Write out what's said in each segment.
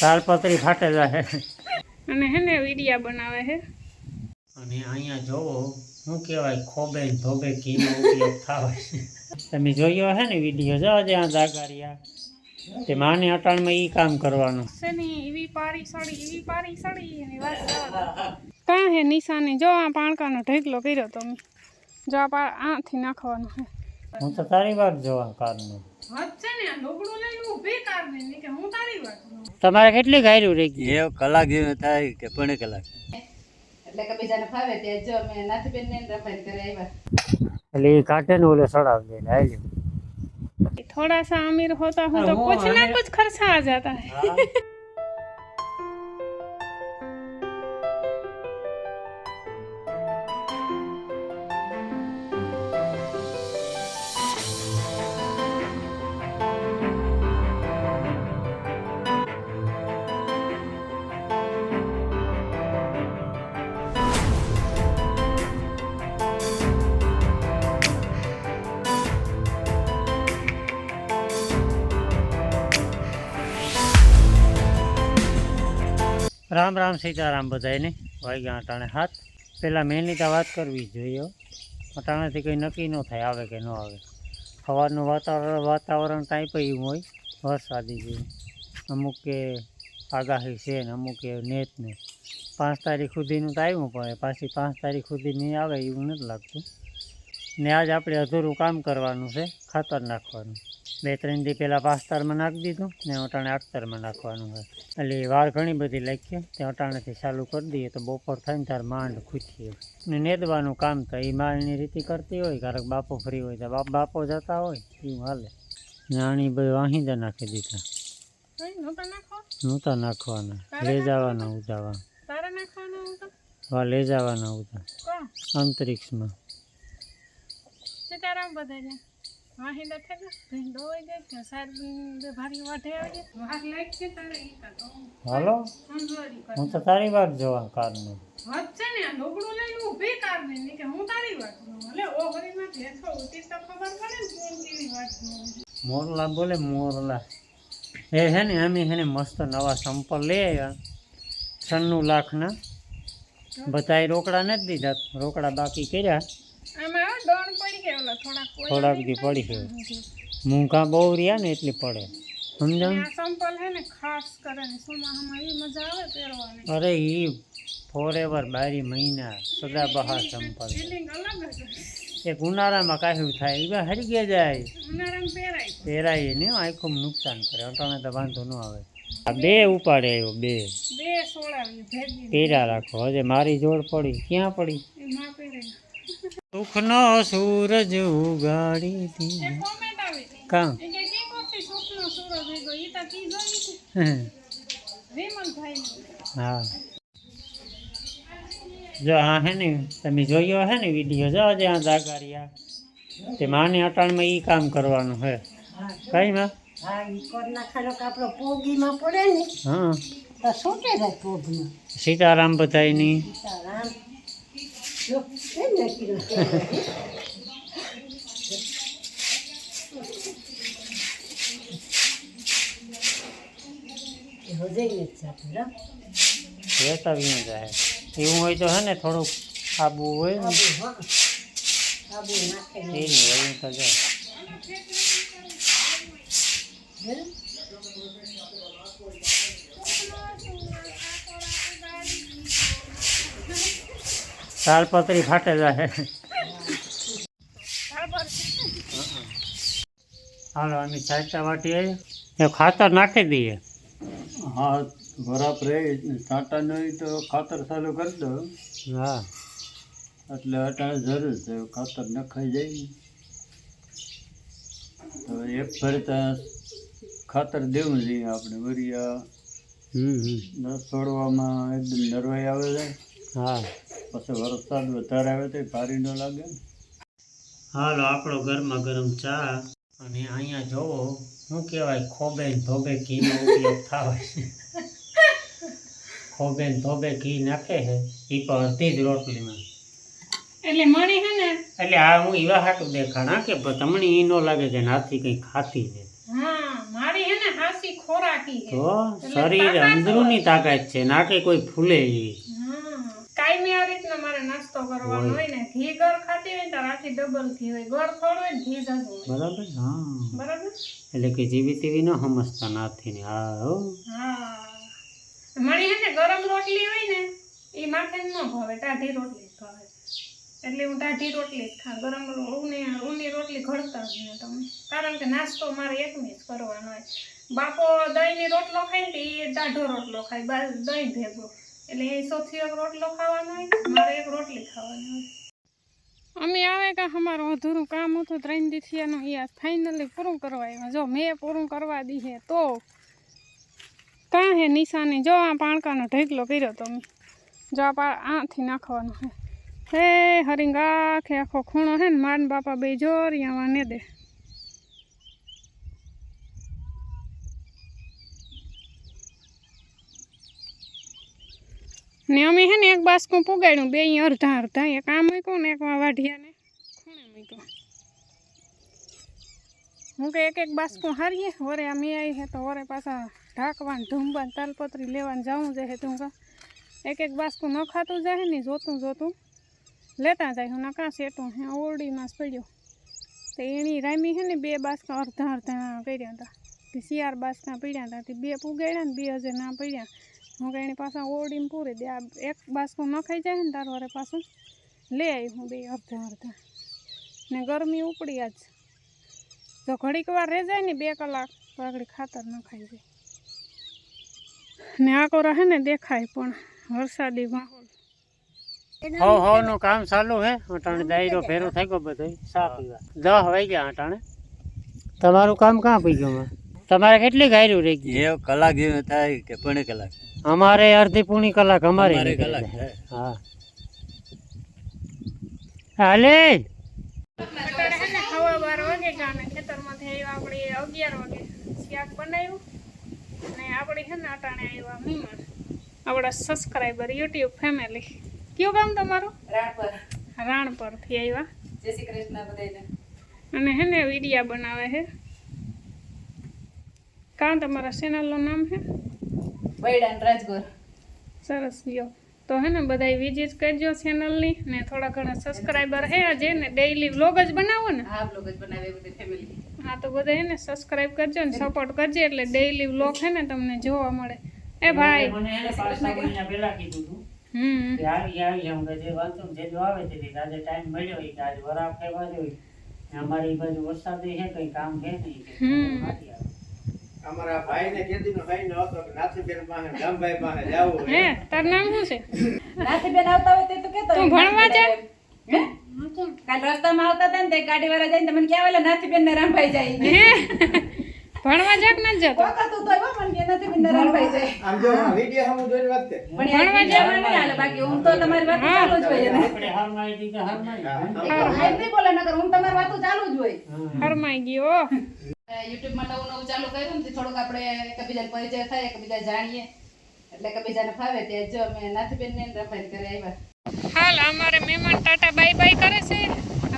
તાલપત્રી ફાટે જાય. અને હે ને વિડિયા બનાવે છે અને અહીંયા જોવો શું કહેવાય ખોબે ને ધોબે ઘીનો ઉપયોગ થાય તમે જોયો હે ને વીડિયો? જો જ્યાં દાગારિયા તે માને અટાણમાં ઈ કામ કરવાનું. શેની એવી પારી સડી એવી પારી સડી એની વાત કાં હે નિશાની? જો આ પાણકાનો ઢેકલો કર્યો તમે. જો આ પા આથી નાખવાનું હે. હું તો તારી વાત જોવા કારની તમારે કેટલી ગાયરું રહી એ કલાક જેવું થાય કે પણ કલાક એટલે કે બીજાને ફાવે તે જો અમે નાથબેન ને રફાઈ કરે આવ્યા એટલે એ કાટે ને ઓલે સડાવ દે આવી થોડા સા અમીર હોતા હું તો કુછ ના કુછ ખર્ચા આ જાતા હે રામ રામ સીતારામ બધાને વાગ્યા અટાણે હાથ પહેલાં મેનની તો વાત કરવી જોઈએ. અટાણેથી કંઈ નક્કી ન થાય, આવે કે ન આવે. સવારનું વાતાવરણ વાતાવરણ ટાઈપ એવું હોય. વરસાદી જેવું અમુક કે આગાહી છે ને, અમુક કે નેત ને. પાંચ તારીખ સુધીનું તો આવ્યું, પણ પાછી પાંચ તારીખ સુધી નહીં આવે એવું નથી લાગતું. ને આજ આપણે અધૂરું કામ કરવાનું છે, ખાતર નાખવાનું. બે ત્રણ દી પહેલાં પાસ્તારમાં નાખી દીધું ને અટાણે આખતરમાં નાખવાનું હોય. એટલે એ વાળ ઘણી બધી લાગી તે અટાણેથી ચાલુ કરી દઈએ તો બપોર થાય ને ત્યારે માંડ ખૂચીએ ને નેદવાનું કામ તો એ માળની રીતે કરતી હોય કારણ કે બાપો ફ્રી હોય તો બાપ બાપો જતા હોય એવું હાલે. નાની ભાઈ વાહિંદા નાખી દીધા. નહોતા નાખવાના લઈ જવાના ઉજાવા. હા લઈ જવાના ઉજા અંતરિક્ષમાં. સીતારામ બધાને વાહિંદા થઈ ગયા હોય ગઈ કે સાર ભારી વાઢે આવી વાર લાગ છે તારે ઈ કાતો હાલો? હું તો તારી વાત જોવા ને લઈને ઊભી કર ને કે હું તારી વાત જોઉં. એટલે ઓહરીમાં ભેસો ઉતી તો ખબર પડે ને કોણ કેવી વાત મોરલા બોલે મોરલા. એ હે ને અમે હે ને મસ્ત નવા સંપલ લઈ આવ્યા છન્નું લાખના. બધાય રોકડા નથી દીધા રોકડા બાકી કર્યા. દોણ પડી ગયો ઓલો થોડાક થોડાક દી પડી ગયો. મૂંઘા બહુ રહ્યા ને એટલી પડે. સમજાણ સંપલ હે ને ખાસ કરીને સોમાહામાં એ મજા આવે પહેરવાની. અરે એ ફોરેવર બારી મહિના સદા બહાર સંપલ. એ એક ઉનાળામાં કાશું થાય એવા હરી ગયા જાય. ઉનાળામાં પહેરાય. પહેરાય ને આંખોમાં નુકસાન કરે અટાણે તો વાંધો ન આવે. આ બે ઉપાડે આવ્યો બે. બે પહેર્યા રાખો હજે મારી જોડ પડી ક્યાં પડી? સુખનો સૂરજ ઉગાડી એ દીધો કોમેન્ટ આવી હતી કાં એ કે કી કોફી સુખનો સૂરજ ભેગો ઈ તો કી જોઈ હતી વિમલભાઈ હા જો આ હે ને તમે જોયો હે ને વીડિયો જો જ્યાં જાગારિયા તે માને અટાણમાં ઈ કામ કરવાનું હે કઈ માં હા ઈ કોર નાખાનો કે આપણો પોગીમાં પડે ને હા તો છૂટે જાય પોગમાં સીતારામ બધાયની સીતારામ રહેતા વીણ જાય એવું હોય તો હે ને? થોડુંક આબુ હોય ને એ નહીં એવું જાય તાલપત્રી ફાટે જાય હાલો અમે ચાચા વાટી આવી એ ખાતર નાખી દઈએ. હા બરાબર રહે ટાટા નહીં તો ખાતર ચાલુ કરી દો. હા. એટલે અટાણે જરૂર છે. ખાતર નખાઈ જાય. તો એક ફરતા ખાતર દેવું જોઈએ આપણે. વરિયા હમ છોડવામાં એકદમ નરવાઈ આવે છે. હા. પછી વરસાદ વધારે આવે તો ભારી ન લાગે. હાલો આપણો ગરમા ગરમ ચા. અને અહીંયા જોવો શું કહેવાય ખોબે ધોબે ઘીનો ઉપયોગ થાય ખોબે ધોબે ઘી નાખે છે એ પણ અડધી જ રોટલીમાં. એટલે મણી હે ને? એટલે આ હું એવા હાટું દેખાણા કે તમને એ ન લાગે કે નાથી કંઈ ખાતી છે. હા મારી હે ને હાસી ખોરાકી છે. તો શરીર અંદરૂની તાકાત છે ના કે કોઈ ફૂલે એવી હમ. કાયમી આ રીતના મારે નાસ્તો કરવાનો હોય. ને ઘી ગર ખાતી હોય ને તો રાતે ડબલ ઘી હોય. ઘર થોડું હોય ને ઘી જતું હોય. બરાબર હા. બરાબર? એટલે કે જીવી તેવી ન સમજતા નાથી ને હા હો. હા. મળી હે ને ગરમ રોટલી હોય ને એ માથે ન ભાવે ટાઢી રોટલી જ ભાવે. એટલે હું ટાઢી રોટલી જ ખા ગરમ ઊની ઊની રોટલી ઘડતા જ ને તમે. કારણ કે નાસ્તો મારે એકની જ કરવાનો હોય. બાપો દહીંની રોટલો ખાય ને તો એ ટાઢો રોટલો ખાય. દહીં ભેગો. અમે આવે કે અમારું અધૂરું કામ હતું, ત્રણ દિવસિયાનું એ ફાઇનલી પૂરું કરવા જો મેં પૂરું કરવા દીધે તો કાં હે નિશાની? જો આ પાણકાનો ઢેકલો કર્યો તો મેં. જો આ પા આથી નાખવાનો હે હે હરિંગ, આખે આખો ખૂણો હે ને માન બાપા બે જોરિયામાં ને દે. ને અમે હે ને એક બાસકું પુગાડ્યું, બે અહીં અડધા અડધા, એક આ મૂક્યું ને એક વાઢિયાને ખૂણે મૂક્યું. હું કે એક એક બાસકું હારીએ, વરે અમે આવી હે તો વરે પાછા ઢાંકવાન, ધૂમવાન, તાલપત્રી લેવાનું જવું છે તું કા. એક એક બાસકું ન ખાતું જાય ને, જોતું જોતું લેતા જાય, હું કાં સેટું, હે ઓરડીમાં જ પડ્યો. તો એની રામી હે ને બે બાસકા અડધા અડધા કર્યા હતા. તે શિયાર બાસકા પડ્યા હતા, તે બે પુગાડ્યા ને બે હજાર ના પડ્યા. હું કઈ એની પાછા ઓરડીમાં પૂરી દે. આ એક બાસકું ન ખાઈ જાય ને તાર વરે પાછું લે આવી હું બે અડધા અડધા. ને ગરમી ઉપડી આજ. જો ઘડીક વાર રહી જાય ને બે કલાક, તો આગળ ખાતર ન ખાઈ જાય. ને આ કોરા હે ને દેખાય પણ વરસાદી માહોલ. હવ હવનું કામ ચાલુ હે. અટાણે દાયરો ફેરો થઈ ગયો બધો સા પીવા દસ વાગ્યા અટાણે. તમારું કામ કાં પી ગયું તમારે કેટલી ગાયરું રહી ગઈ એ કલાક જેવું થાય કે પોણી કલાક. અમારે અડધી પૂણી કલાક અમારે કલાક. હા હાલે અત્યારે હવા બાર વાગે ગયા ને ખેતરમાંથી આવ્યા આપણે અગિયાર વાગે શાક બનાવ્યું અને આપણે છે. ને અટાણે આવ્યા મહેમાન આપણા સબસ્ક્રાઈબર યુટ્યુબ ફેમિલી કયું ગામ તમારું રાણપર. રાણપરથી આવ્યા. જય શ્રી કૃષ્ણ બધાને અને હે ને વિડિયા બનાવે છે કાં તમારા ચેનલનું નામ છે રાજગોર સરસ લ્યો તો હે ને બધા વિઝિટ કરજો ચેનલની ને થોડા ઘણા સબસ્ક્રાઈબર હે આજે ને ડેઈલી વ્લોગ જ બનાવો ને. હા વ્લોગ જ બનાવે બધી ફેમિલી હા તો બધા હે ને સબસ્ક્રાઈબ કરજો ને સપોર્ટ કરજો એટલે ડેઈલી વ્લોગ હે ને તમને જોવા મળે. એ ભાઈ. મને એને પાછા મહિના પહેલા કીધું હતું હમ. આવી આવી જે વાંચું જે જો આવે તે દી. આજે ટાઈમ મળ્યો કે આજે વરાપ ફેરવા જોઈએ અમારી બાજુ વરસાદ છે કઈ કામ છે નહીં. કે અમારા ભાઈને કેદીનો ભાઈને હતો કે નાથીબેન પાસે ગામભાઈ પાસે જાવું હે તાર નામ શું છે? નાથી આવતા હોય તે તો કેતો તું ભણવા જા? હે? કાલ રસ્તામાં આવતા હતા ને તે ગાડી વાળા જઈને મને ક્યાં ઓલા નાથી ને રામભાઈ જાય. ભણવા જાક નથી જતો. વખતું તો એવા મને કે નાથી બેન ને જાય. આમ જો વીડિયો હમું જોઈને વાત કર. પણ યાર વીડિયો હાલે બાકી હું તો તમારી વાત ચાલુ જ હોય આપણે હારમાં આવી કે હારમાં હા, આવી? આમ એમ નહીં બોલે નકર હું તમારી વાતો ચાલુ જ હોય. હા. હરમાઈ ગયો યુટ્યુબમાં નવું નવું ચાલુ કર્યું ને થોડુંક આપણે એકબીજાને પરિચય થાય એકબીજા જાણીએ. એટલે એકબીજાને ફાવે તે જો અમે નાથીબેન ને રમભાઈ ઘરે આવ્યા. હાલ અમારે મહેમાન ટાટા બાય બાય કરે છે.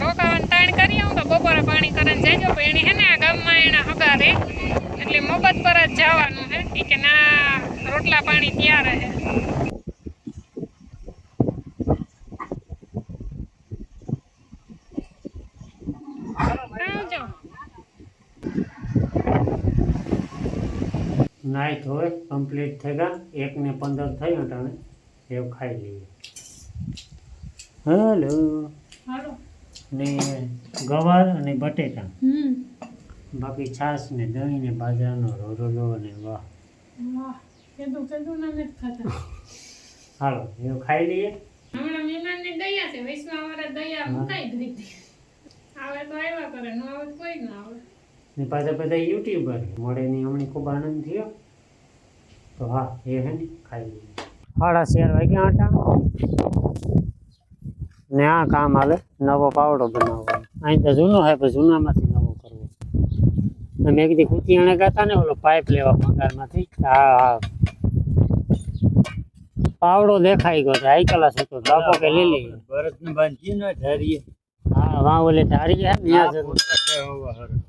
રોકાવાનું તાણ કરી આવું તો બપોરે પાણી કરીને જજો, પણ એની હે ને આ ગામમાં એના હગારે. એટલે મફત પર જ જવાનું હે. કે ના, રોટલા પાણી ત્યાં રહે નાઈ હોય કમ્પ્લીટ થઈ ગયા એક ને પંદર થઈ અટાણે એવું ખાઈ લઈએ. હલો. ને ગવાર અને બટેટા. બાકી છાશ ને દહીં ને બાજરાનો રોટલો ને વાહ. હાલો એવું ખાઈ લઈએ. હમણાં મહેમાનને દયા છે વૈષ્ણવ દયા મુકાઈ ગઈ આવે તો આવ્યા કરે ન આવે કોઈ ના આવે. ને પાછા બધા યુટ્યુબર. મળે ને હમણાં ખૂબ આનંદ થયો. તો હા એ હે ને ખાઈ લઈએ સાડા ચાર વાગ્યા આટા ને આ કામ હાલે નવો પાવડો બનાવવાનો. અહીં તો જૂનો હે પણ જૂનામાંથી નવો કરવો. ને મેં કીધી કુતિયાણે ગાતા ને ઓલો પાઇપ લેવા ભંગારમાંથી. હા હા. પાવડો દેખાઈ ગયો હાઈ ક્લાસ હતો બાપો કે લઈ લઈએ. ભરતને બાંધી ન ધારીએ. હા વાં ઓલે ધારી હે ને ત્યાં જરૂર હોવા હારું.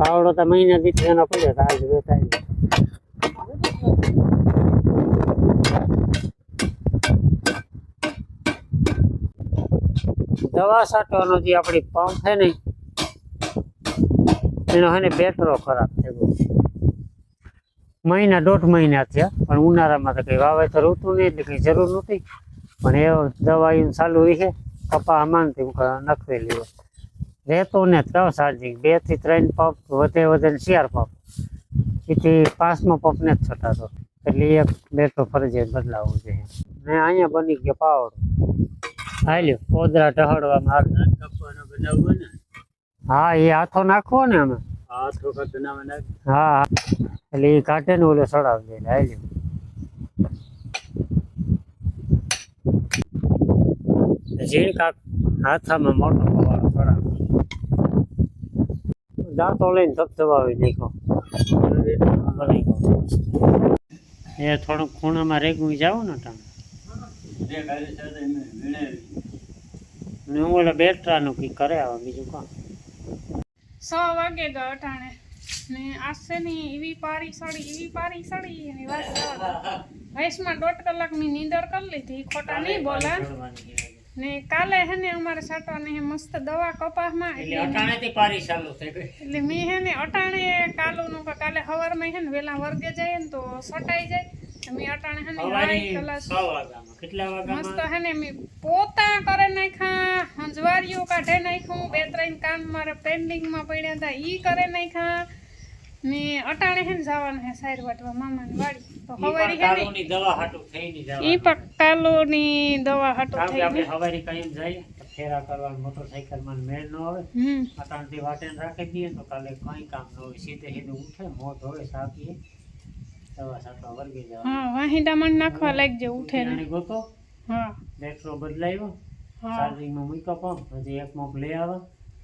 પાવડો તો મહિના દીઠ એનો પડ્યો તો આજ વેચાઈ દવા છાંટવાનો જે આપણી પંપ છે ને, એનો છે ને બેટરો ખરાબ થઈ ગયો. મહિના, દોઢ મહિના થયા, પણ ઉનાળામાં તો કંઈ વાવેતર હોતું નહીં, એટલે કંઈ જરૂર નહોતી. પણ એ દવા ચાલુ રહી છે, કપા હું નખવેલી હોય. રહેતો ને જ કહો ચાર્જિંગ બેથી ત્રણ પંપ વધે વધે ને ચાર પંપ એથી પાંચમો પંપ ને જ છટાતો. એટલે એક બેટરો ફરજિયાત બદલાવવું જોઈએ. ને અહીંયા બની ગયો પાવડો. હાલ્યો કોદરા ટહડવામાં આવે કપવાનો બનાવવો ને. હા એ હાથો નાખવો ને અમે હાથ વખત બનાવે નાખ. હા હા. એટલે એ કાઢે ને ઓલો સડાવી દે હાલ્યો ઝીણ કાક હાથામાં મોટો પવાડો સડાવી દાંતો લઈને ધબધબાવી દેખો. એ થોડુંક ખૂણામાં રેગું જાવ ને તમે. ને હું ઓલા બેટરાનું કંઈક કરે આવે બીજું કામ? સો વાગે ગયો અટાણે. ને આશે ની એવી પારી સડી, એવી પારી સડી, એની વાત. વયસમાં દોઢ કલાકની નીંદર કરી લીધી, ખોટા નહીં બોલા ને કાલે હે ને અમારે સાટવાની હે મસ્ત દવા કપાસમાં. એટલે અટાણે થી પારી ચાલુ થઈ ગઈ. એટલે મેં હે ને અટાણે કાલુનું કે કાલે હવારમાં હે ને વેલા વર્ગે જાય ને તો સટાઈ જાય. તો મેં અટાણે હે ને હાઈ કલાક છ વાગ્યામાં. કેટલા મસ્ત વાગ્યામાં હે ને મેં પોતા કરે નાખ્યા હંજવારીઓ કાઢે નાખ્યું બે ત્રણ કામ મારે પેન્ડિંગમાં પડ્યા હતા ઈ કરે નાખ્યા. ને અટાણે હે ને જવાનું હે સાઈર વાટવા મામાની વાડી. તો હવારી હે ને? દવા હાટું થઈ નહીં ઈ જવાનું. પણ દવા હાટો કારણ કે આપણે હવારી કાંઈ જઈએ તો ફેરા કરવાનું મોટરસાઇકલમાં મેળ ન આવે. હમ. અટાણથી વાટેને રાખી દઈએ તો કાલે કઈ કામ ન હોય. સીધે સીધું ઉઠે મોં ધોળે સાપીએ દવા સાટવા વર્ગી જવાનું. હા નાખવા લાગજો ઉઠે ને. ગોતો. હા. બેટરો બદલાવ્યો હા. ચાર્જિંગમાં મૂક્યો પંપ હજી એક મોક લઈ આવે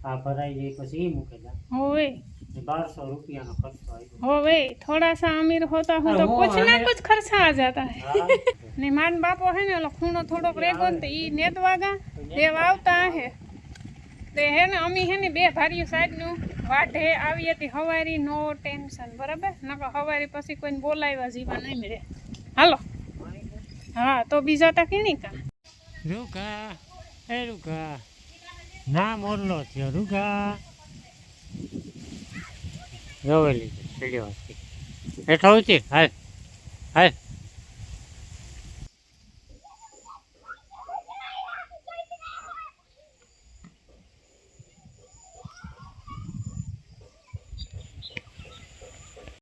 આ ભરાઈ જાય પછી એ મૂકે જાય હોવે બારસો રૂપિયાનો ખર્ચો આવ્યો होवे थोड़ा सा अमीर होता हूँ तो हाँ, वो कुछ ना हमें- कुछ खर्चा आ जाता है હા ને માન બાપો હે ને ઓલો ખૂણો થોડોક રેગો ને તો ઈ નેત વાગા દેવ આવતા હે તે હે ને અમી હે ને બે ભારીયું સાઈડનું વાઢે આવી હતી હવારી નો ટેન્શન બરાબર નકર હવારી પછી કોઈને બોલાવ્યા જીવા નહીં મળે હાલો હા તો બીજા તા કીણી કા રૂકા એ રૂકા ના મોરલો થયો રૂગા. જોવેલી સીડીઓ હેઠો ઉચી હાલ હાલ.